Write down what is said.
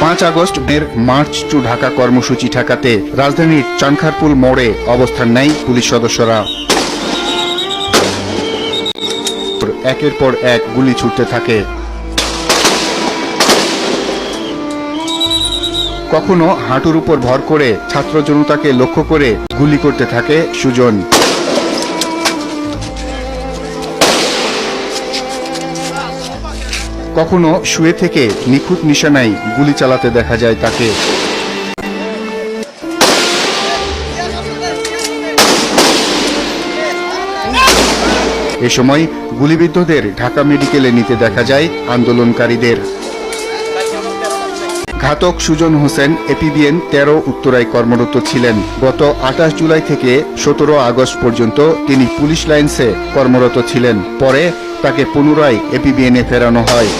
পাঁচ আগস্ট এর March two Dhaka কর্মসূচি ঠেকাতে রাজধানীর চানখারপুল মোড়ে অবস্থান নেয় পুলিশ সদস্যরা। একের পর এক গুলি ছুটতে থাকে। কখনো হাঁটুর উপর ভর করে ছাত্র জনতাকে লক্ষ্য করে গুলি করতে থাকে সুজন। কখনো শুয়ে থেকে নিখুঁত নিশানায় গুলি চালাতে দেখা যায় তাকে। এ সময় গুলিবিদ্ধদের ঢাকা মেডিকেলে নিতে দেখা যায় আন্দোলনকারীদের। ঘাতক সুজন হোসেন, এপিবিএন তেরো উত্তরায় কর্মরত ছিলেন। গত আঠাশ জুলাই থেকে সতেরো আগস্ট পর্যন্ত তিনি পুলিশ লাইন্সে কর্মরত ছিলেন। পরে তাকে পুনরায় এপিবিএনে ফেরানো হয়।